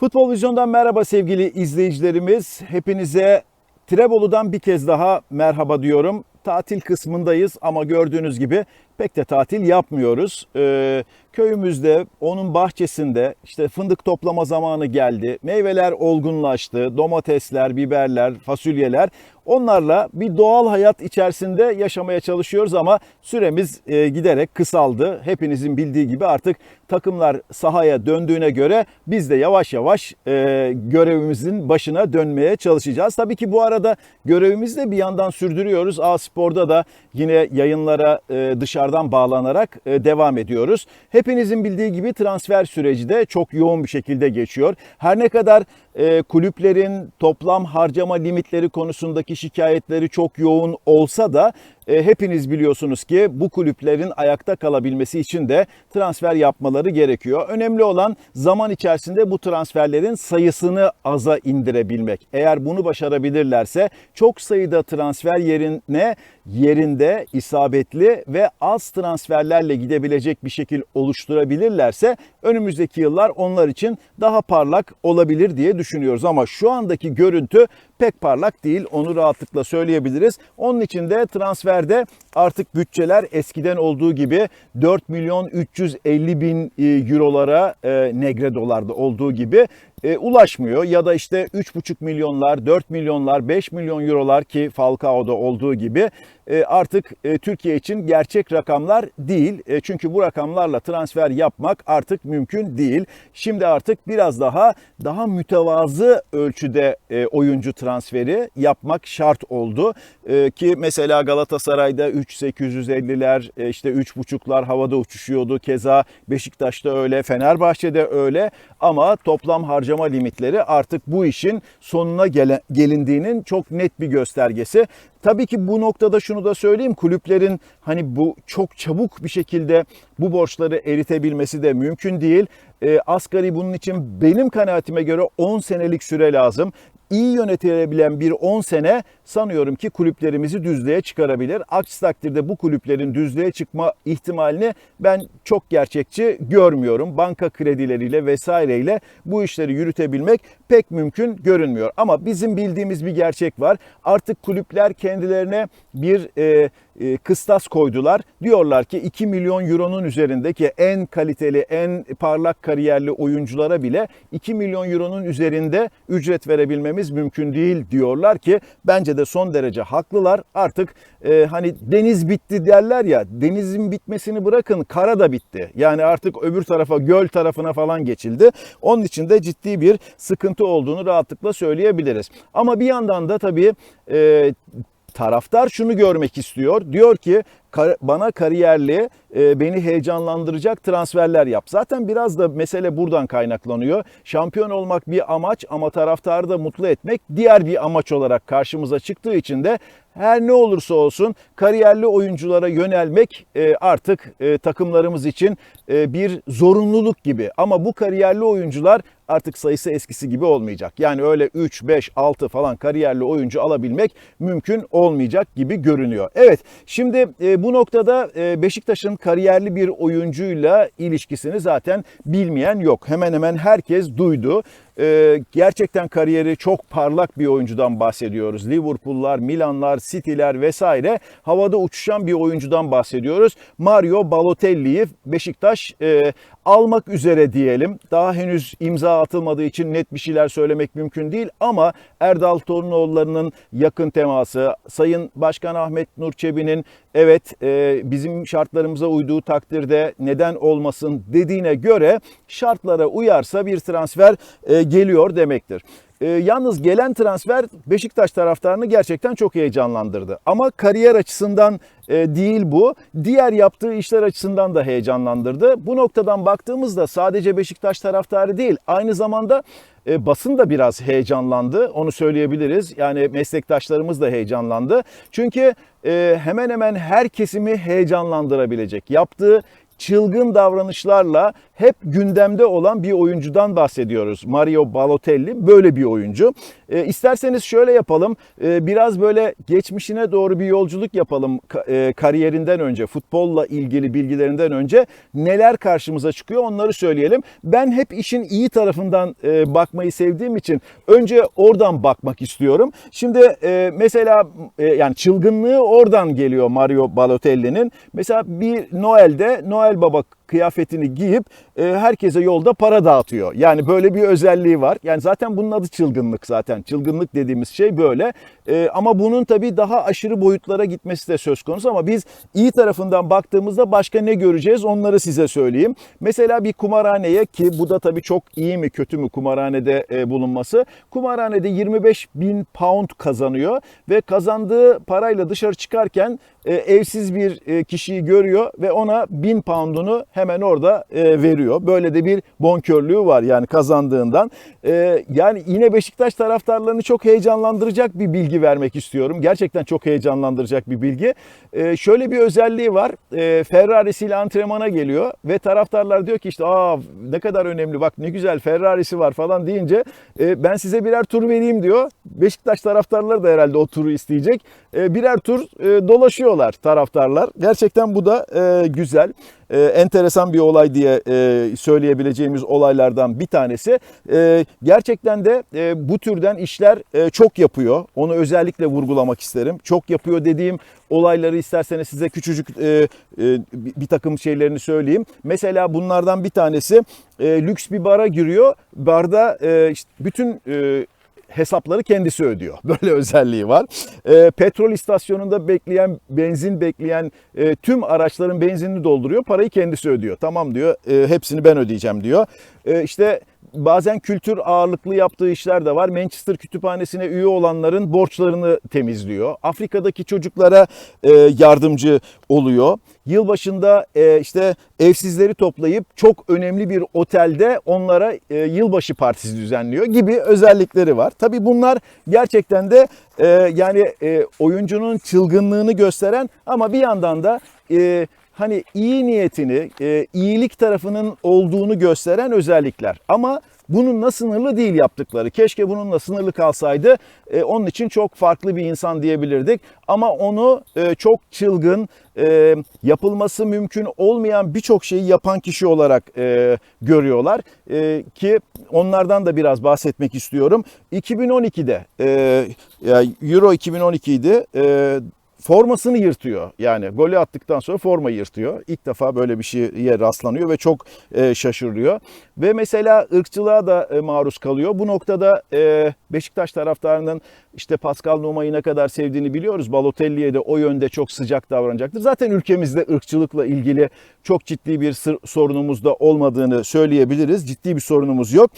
Futbol Vizyon'dan merhaba sevgili izleyicilerimiz. Hepinize Trebolu'dan bir kez daha merhaba diyorum. Tatil kısmındayız ama gördüğünüz gibi pek de tatil yapmıyoruz. Ee, köyümüzde, onun bahçesinde işte fındık toplama zamanı geldi. Meyveler olgunlaştı. Domatesler, biberler, fasulyeler. Onlarla bir doğal hayat içerisinde yaşamaya çalışıyoruz ama süremiz e, giderek kısaldı. Hepinizin bildiği gibi artık takımlar sahaya döndüğüne göre biz de yavaş yavaş e, görevimizin başına dönmeye çalışacağız. Tabii ki bu arada görevimizi de bir yandan sürdürüyoruz. A Spor'da da yine yayınlara e, dışarıdan bağlanarak e, devam ediyoruz. Hepinizin bildiği gibi transfer süreci de çok yoğun bir şekilde geçiyor. Her ne kadar e, kulüplerin toplam harcama limitleri konusundaki şikayetleri çok yoğun olsa da e, hepiniz biliyorsunuz ki bu kulüplerin ayakta kalabilmesi için de transfer yapmaları gerekiyor. Önemli olan zaman içerisinde bu transferlerin sayısını aza indirebilmek. Eğer bunu başarabilirlerse çok sayıda transfer yerine yerinde isabetli ve az transferlerle gidebilecek bir şekil oluşturabilirlerse önümüzdeki yıllar onlar için daha parlak olabilir diye düşünüyoruz. Ama şu andaki görüntü pek parlak değil. Onu rahatlıkla söyleyebiliriz. Onun için de transferde artık bütçeler eskiden olduğu gibi 4 milyon 350 bin e, eurolara e, negre dolarda olduğu gibi e, ulaşmıyor ya da işte 3,5 milyonlar, 4 milyonlar, 5 milyon eurolar ki Falcao'da olduğu gibi e, artık e, Türkiye için gerçek rakamlar değil. E, çünkü bu rakamlarla transfer yapmak artık mümkün değil. Şimdi artık biraz daha daha mütevazı ölçüde e, oyuncu transferi yapmak şart oldu. E, ki mesela Galatasaray'da 3.850'ler e, işte 3.5'lar havada uçuşuyordu. Keza Beşiktaş'ta öyle, Fenerbahçe'de öyle ama toplam harcama limitleri artık bu işin sonuna gele, gelindiğinin çok net bir göstergesi. Tabii ki bu noktada şunu da söyleyeyim. Kulüplerin hani bu çok çabuk bir şekilde bu borçları eritebilmesi de mümkün değil. E, asgari bunun için benim kanaatime göre 10 senelik süre lazım iyi yönetilebilen bir 10 sene sanıyorum ki kulüplerimizi düzlüğe çıkarabilir. Aksi takdirde bu kulüplerin düzlüğe çıkma ihtimalini ben çok gerçekçi görmüyorum. Banka kredileriyle vesaireyle bu işleri yürütebilmek pek mümkün görünmüyor. Ama bizim bildiğimiz bir gerçek var. Artık kulüpler kendilerine bir e, e, kıstas koydular. Diyorlar ki 2 milyon euronun üzerindeki en kaliteli, en parlak kariyerli oyunculara bile 2 milyon euronun üzerinde ücret verebilmemiz mümkün değil diyorlar ki bence de son derece haklılar. Artık e, hani deniz bitti derler ya denizin bitmesini bırakın kara da bitti. Yani artık öbür tarafa göl tarafına falan geçildi. Onun için de ciddi bir sıkıntı olduğunu rahatlıkla söyleyebiliriz. Ama bir yandan da tabii e, taraftar şunu görmek istiyor. Diyor ki bana kariyerli, e, beni heyecanlandıracak transferler yap. Zaten biraz da mesele buradan kaynaklanıyor. Şampiyon olmak bir amaç ama taraftarı da mutlu etmek diğer bir amaç olarak karşımıza çıktığı için de her ne olursa olsun kariyerli oyunculara yönelmek e, artık e, takımlarımız için bir zorunluluk gibi. Ama bu kariyerli oyuncular artık sayısı eskisi gibi olmayacak. Yani öyle 3, 5, 6 falan kariyerli oyuncu alabilmek mümkün olmayacak gibi görünüyor. Evet şimdi bu noktada Beşiktaş'ın kariyerli bir oyuncuyla ilişkisini zaten bilmeyen yok. Hemen hemen herkes duydu. Gerçekten kariyeri çok parlak bir oyuncudan bahsediyoruz. Liverpool'lar, Milan'lar, City'ler vesaire havada uçuşan bir oyuncudan bahsediyoruz. Mario Balotelli'yi Beşiktaş almak üzere diyelim. Daha henüz imza atılmadığı için net bir şeyler söylemek mümkün değil ama Erdal Torunoğulları'nın yakın teması, Sayın Başkan Ahmet Nur Çebi'nin evet e, bizim şartlarımıza uyduğu takdirde neden olmasın dediğine göre şartlara uyarsa bir transfer e, geliyor demektir. E, yalnız gelen transfer Beşiktaş taraftarını gerçekten çok heyecanlandırdı. Ama kariyer açısından e, değil bu. Diğer yaptığı işler açısından da heyecanlandırdı. Bu noktadan baktığımızda sadece Beşiktaş taraftarı değil, aynı zamanda e, basın da biraz heyecanlandı. Onu söyleyebiliriz. Yani meslektaşlarımız da heyecanlandı. Çünkü e, hemen hemen her kesimi heyecanlandırabilecek. Yaptığı çılgın davranışlarla hep gündemde olan bir oyuncudan bahsediyoruz. Mario Balotelli böyle bir oyuncu. E, isterseniz şöyle yapalım. E, biraz böyle geçmişine doğru bir yolculuk yapalım e, kariyerinden önce, futbolla ilgili bilgilerinden önce neler karşımıza çıkıyor onları söyleyelim. Ben hep işin iyi tarafından e, bakmayı sevdiğim için önce oradan bakmak istiyorum. Şimdi e, mesela e, yani çılgınlığı oradan geliyor Mario Balotelli'nin. Mesela bir Noel'de Noel Baba kıyafetini giyip e, herkese yolda para dağıtıyor. Yani böyle bir özelliği var. Yani zaten bunun adı çılgınlık zaten. Çılgınlık dediğimiz şey böyle. E, ama bunun tabii daha aşırı boyutlara gitmesi de söz konusu ama biz iyi tarafından baktığımızda başka ne göreceğiz onları size söyleyeyim. Mesela bir kumarhaneye ki bu da tabii çok iyi mi kötü mü kumarhanede e, bulunması. Kumarhanede 25 bin pound kazanıyor ve kazandığı parayla dışarı çıkarken e, evsiz bir e, kişiyi görüyor ve ona 1000 poundunu hemen orada e, veriyor. Böyle de bir bonkörlüğü var yani kazandığından. E, yani yine Beşiktaş taraftarlarını çok heyecanlandıracak bir bilgi vermek istiyorum. Gerçekten çok heyecanlandıracak bir bilgi. E, şöyle bir özelliği var. E, Ferrari'siyle antrenmana geliyor ve taraftarlar diyor ki işte aa ne kadar önemli bak ne güzel Ferrari'si var falan deyince e, ben size birer tur vereyim diyor. Beşiktaş taraftarları da herhalde o turu isteyecek. E, birer tur e, dolaşıyorlar taraftarlar. Gerçekten bu da e, güzel. E, enteresan bir olay diye e, söyleyebileceğimiz olaylardan bir tanesi. E, gerçekten de e, bu türden işler e, çok yapıyor. Onu özellikle vurgulamak isterim. Çok yapıyor dediğim olayları isterseniz size küçücük e, e, bir takım şeylerini söyleyeyim. Mesela bunlardan bir tanesi e, lüks bir bara giriyor. Barda e, işte bütün e, hesapları kendisi ödüyor. Böyle özelliği var. E, petrol istasyonunda bekleyen, benzin bekleyen e, tüm araçların benzinini dolduruyor. Parayı kendisi ödüyor. Tamam diyor. e, hepsini ben ödeyeceğim diyor. E, işte bazen kültür ağırlıklı yaptığı işler de var. Manchester Kütüphanesi'ne üye olanların borçlarını temizliyor. Afrika'daki çocuklara e, yardımcı oluyor. Yılbaşında e, işte evsizleri toplayıp çok önemli bir otelde onlara e, yılbaşı partisi düzenliyor gibi özellikleri var. Tabii bunlar gerçekten de e, yani e, oyuncunun çılgınlığını gösteren ama bir yandan da e, hani iyi niyetini, e, iyilik tarafının olduğunu gösteren özellikler. Ama bununla sınırlı değil yaptıkları. Keşke bununla sınırlı kalsaydı. E, onun için çok farklı bir insan diyebilirdik. Ama onu e, çok çılgın, e, yapılması mümkün olmayan birçok şeyi yapan kişi olarak e, görüyorlar. E, ki onlardan da biraz bahsetmek istiyorum. 2012'de, e, Euro 2012 idi. E, formasını yırtıyor. Yani golü attıktan sonra forma yırtıyor. İlk defa böyle bir şeye rastlanıyor ve çok e, şaşırıyor. Ve mesela ırkçılığa da e, maruz kalıyor. Bu noktada e, Beşiktaş taraftarının işte Pascal Numa'yı ne kadar sevdiğini biliyoruz. Balotelli'ye de o yönde çok sıcak davranacaktır. Zaten ülkemizde ırkçılıkla ilgili çok ciddi bir sorunumuz da olmadığını söyleyebiliriz. Ciddi bir sorunumuz yok.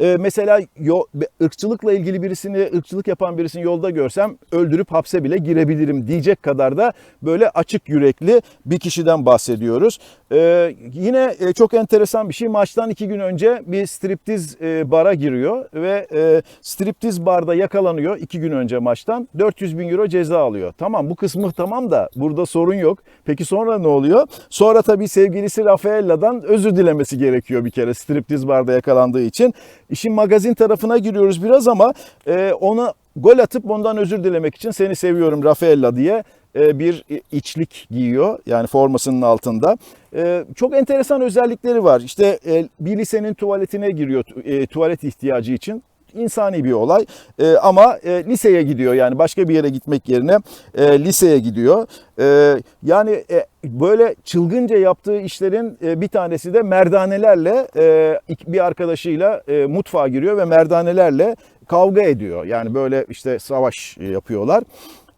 Ee, mesela yo, ırkçılıkla ilgili birisini, ırkçılık yapan birisini yolda görsem öldürüp hapse bile girebilirim diyecek kadar da böyle açık yürekli bir kişiden bahsediyoruz. Ee, yine e, çok enteresan bir şey. Maçtan iki gün önce bir striptiz e, bara giriyor ve e, striptiz barda yakalanıyor iki gün önce maçtan. 400 bin euro ceza alıyor. Tamam bu kısmı tamam da burada sorun yok. Peki sonra ne oluyor? Sonra tabii sevgilisi Rafaella'dan özür dilemesi gerekiyor bir kere striptiz barda yakalandığı için. İşin magazin tarafına giriyoruz biraz ama e, ona gol atıp ondan özür dilemek için seni seviyorum Rafaella diye e, bir içlik giyiyor. Yani formasının altında. E, Çok enteresan özellikleri var. İşte e, bir lisenin tuvaletine giriyor tuvalet ihtiyacı için insani bir olay E, ama e, liseye gidiyor yani başka bir yere gitmek yerine e, liseye gidiyor. E, yani e, böyle çılgınca yaptığı işlerin e, bir tanesi de merdanelerle e, bir arkadaşıyla e, mutfağa giriyor ve merdanelerle kavga ediyor. Yani böyle işte savaş e, yapıyorlar.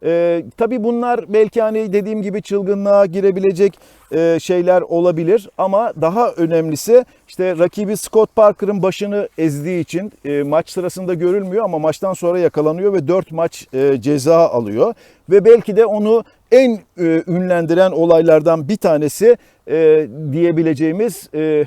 Ee, tabii bunlar belki hani dediğim gibi çılgınlığa girebilecek e, şeyler olabilir. Ama daha önemlisi işte rakibi Scott Parker'ın başını ezdiği için e, maç sırasında görülmüyor ama maçtan sonra yakalanıyor ve 4 maç e, ceza alıyor. Ve belki de onu en e, ünlendiren olaylardan bir tanesi e, diyebileceğimiz e,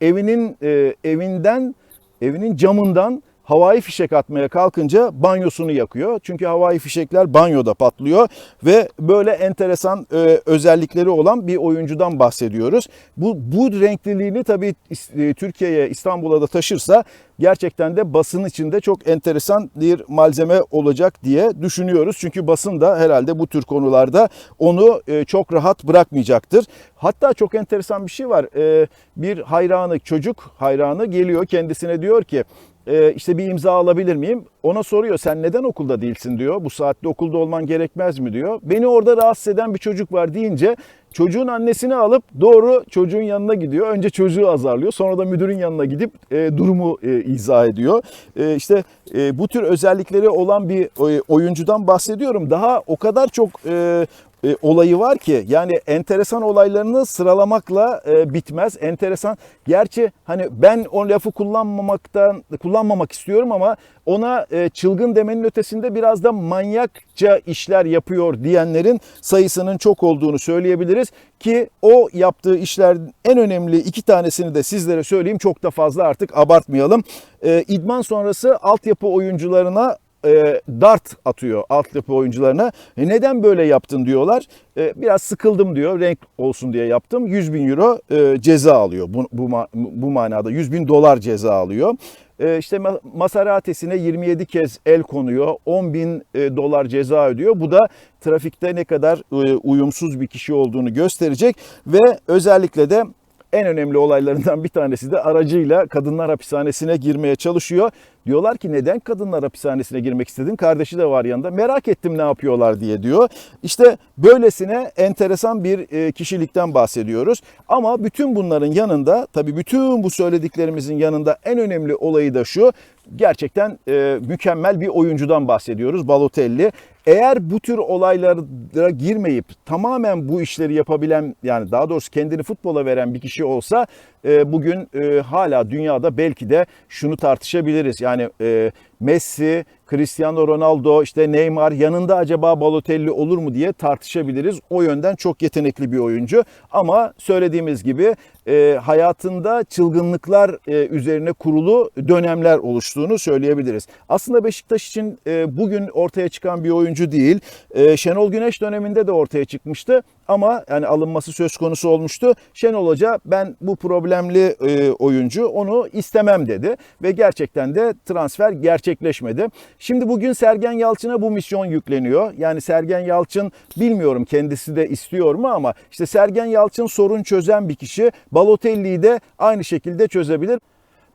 evinin e, evinden evinin camından havai fişek atmaya kalkınca banyosunu yakıyor. Çünkü havai fişekler banyoda patlıyor ve böyle enteresan e, özellikleri olan bir oyuncudan bahsediyoruz. Bu bu renkliliğini tabii e, Türkiye'ye İstanbul'a da taşırsa gerçekten de basın içinde çok enteresan bir malzeme olacak diye düşünüyoruz. Çünkü basın da herhalde bu tür konularda onu e, çok rahat bırakmayacaktır. Hatta çok enteresan bir şey var. E, bir hayranı, çocuk hayranı geliyor kendisine diyor ki e, işte bir imza alabilir miyim? Ona soruyor sen neden okulda değilsin diyor. Bu saatte okulda olman gerekmez mi diyor. Beni orada rahatsız eden bir çocuk var deyince çocuğun annesini alıp doğru çocuğun yanına gidiyor. Önce çocuğu azarlıyor sonra da müdürün yanına gidip e, durumu e, izah ediyor. E, işte e, bu tür özellikleri olan bir e, oyuncudan bahsediyorum. Daha o kadar çok e, e, olayı var ki yani enteresan olaylarını sıralamakla e, bitmez. Enteresan. Gerçi hani ben o lafı kullanmamaktan kullanmamak istiyorum ama ona e, çılgın demenin ötesinde biraz da manyakça işler yapıyor diyenlerin sayısının çok olduğunu söyleyebiliriz ki o yaptığı işlerin en önemli iki tanesini de sizlere söyleyeyim çok da fazla artık abartmayalım. E, idman sonrası altyapı oyuncularına e, dart atıyor altyapı oyuncularına. E, neden böyle yaptın diyorlar. E, biraz sıkıldım diyor. Renk olsun diye yaptım. 100 bin euro e, ceza alıyor. Bu, bu, bu manada 100 bin dolar ceza alıyor. E, işte Maserati'sine 27 kez el konuyor. 10 bin e, dolar ceza ödüyor. Bu da trafikte ne kadar e, uyumsuz bir kişi olduğunu gösterecek. Ve özellikle de en önemli olaylarından bir tanesi de aracıyla kadınlar hapishanesine girmeye çalışıyor. Diyorlar ki neden kadınlar hapishanesine girmek istedin? Kardeşi de var yanında. Merak ettim ne yapıyorlar diye diyor. İşte böylesine enteresan bir e, kişilikten bahsediyoruz. Ama bütün bunların yanında tabii bütün bu söylediklerimizin yanında en önemli olayı da şu. Gerçekten e, mükemmel bir oyuncudan bahsediyoruz Balotelli. Eğer bu tür olaylara girmeyip tamamen bu işleri yapabilen yani daha doğrusu kendini futbola veren bir kişi olsa e, bugün e, hala dünyada belki de şunu tartışabiliriz. Yani e, Messi, Cristiano Ronaldo, işte Neymar yanında acaba Balotelli olur mu diye tartışabiliriz. O yönden çok yetenekli bir oyuncu. Ama söylediğimiz gibi e, hayatında çılgınlıklar e, üzerine kurulu dönemler oluştuğunu söyleyebiliriz. Aslında Beşiktaş için e, bugün ortaya çıkan bir oyuncu değil. E, Şenol Güneş döneminde de ortaya çıkmıştı ama yani alınması söz konusu olmuştu. Şenol Hoca ben bu problemli e, oyuncu onu istemem dedi ve gerçekten de transfer gerçekleşmedi. Şimdi bugün Sergen Yalçın'a bu misyon yükleniyor. Yani Sergen Yalçın bilmiyorum kendisi de istiyor mu ama işte Sergen Yalçın sorun çözen bir kişi. Balotelli'yi de aynı şekilde çözebilir.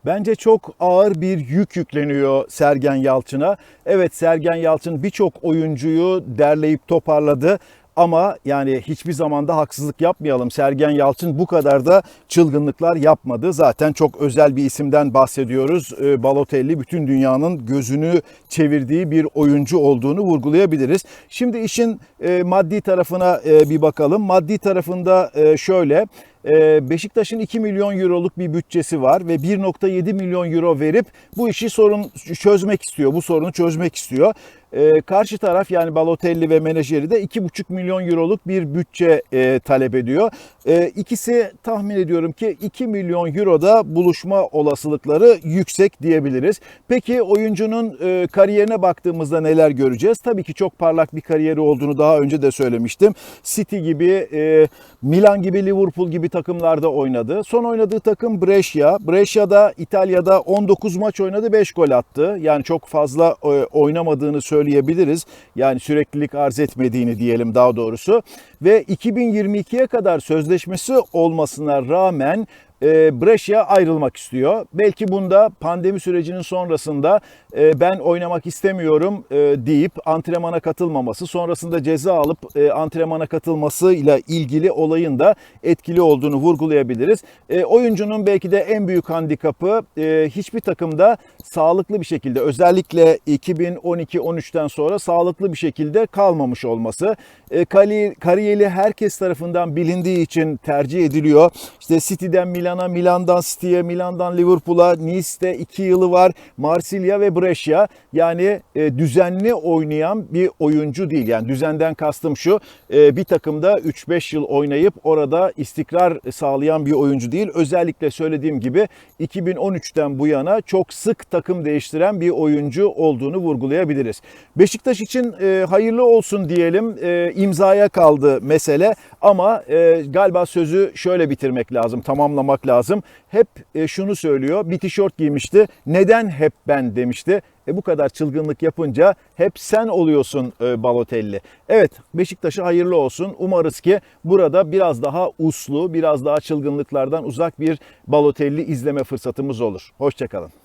Bence çok ağır bir yük yükleniyor Sergen Yalçın'a. Evet Sergen Yalçın birçok oyuncuyu derleyip toparladı ama yani hiçbir zamanda haksızlık yapmayalım. Sergen Yalçın bu kadar da çılgınlıklar yapmadı. Zaten çok özel bir isimden bahsediyoruz. Ee, Balotelli bütün dünyanın gözünü çevirdiği bir oyuncu olduğunu vurgulayabiliriz. Şimdi işin e, maddi tarafına e, bir bakalım. Maddi tarafında e, şöyle Beşiktaş'ın 2 milyon euroluk bir bütçesi var ve 1.7 milyon euro verip bu işi sorun çözmek istiyor. Bu sorunu çözmek istiyor. E, karşı taraf yani Balotelli ve menajeri de 2,5 milyon euroluk bir bütçe e, talep ediyor. E, ikisi tahmin ediyorum ki 2 milyon euroda buluşma olasılıkları yüksek diyebiliriz. Peki oyuncunun e, kariyerine baktığımızda neler göreceğiz? Tabii ki çok parlak bir kariyeri olduğunu daha önce de söylemiştim. City gibi, e, Milan gibi, Liverpool gibi takımlarda oynadı. Son oynadığı takım Brescia. Brescia'da İtalya'da 19 maç oynadı, 5 gol attı. Yani çok fazla e, oynamadığını söylüyor söyleyebiliriz. Yani süreklilik arz etmediğini diyelim daha doğrusu. Ve 2022'ye kadar sözleşmesi olmasına rağmen e, Brescia ayrılmak istiyor. Belki bunda pandemi sürecinin sonrasında e, ben oynamak istemiyorum e, deyip antrenmana katılmaması, sonrasında ceza alıp e, antrenmana katılmasıyla ilgili olayın da etkili olduğunu vurgulayabiliriz. E, oyuncunun belki de en büyük handikapı e, hiçbir takımda sağlıklı bir şekilde özellikle 2012-13'ten sonra sağlıklı bir şekilde kalmamış olması. E, kariyeri herkes tarafından bilindiği için tercih ediliyor. İşte City'den Milan Milan'a, Milan'dan City'ye, Milan'dan Liverpool'a, Nice'de 2 yılı var. Marsilya ve Brescia. Yani e, düzenli oynayan bir oyuncu değil. Yani düzenden kastım şu. e, bir takımda 3-5 yıl oynayıp orada istikrar sağlayan bir oyuncu değil. Özellikle söylediğim gibi 2013'ten bu yana çok sık takım değiştiren bir oyuncu olduğunu vurgulayabiliriz. Beşiktaş için e, hayırlı olsun diyelim. E, imzaya kaldı mesele ama e, galiba sözü şöyle bitirmek lazım, tamamlamak lazım. Hep e, şunu söylüyor. Bir tişört giymişti. Neden hep ben demişti. E bu kadar çılgınlık yapınca hep sen oluyorsun e, Balotelli. Evet Beşiktaş'a hayırlı olsun. Umarız ki burada biraz daha uslu, biraz daha çılgınlıklardan uzak bir Balotelli izleme fırsatımız olur. Hoşçakalın.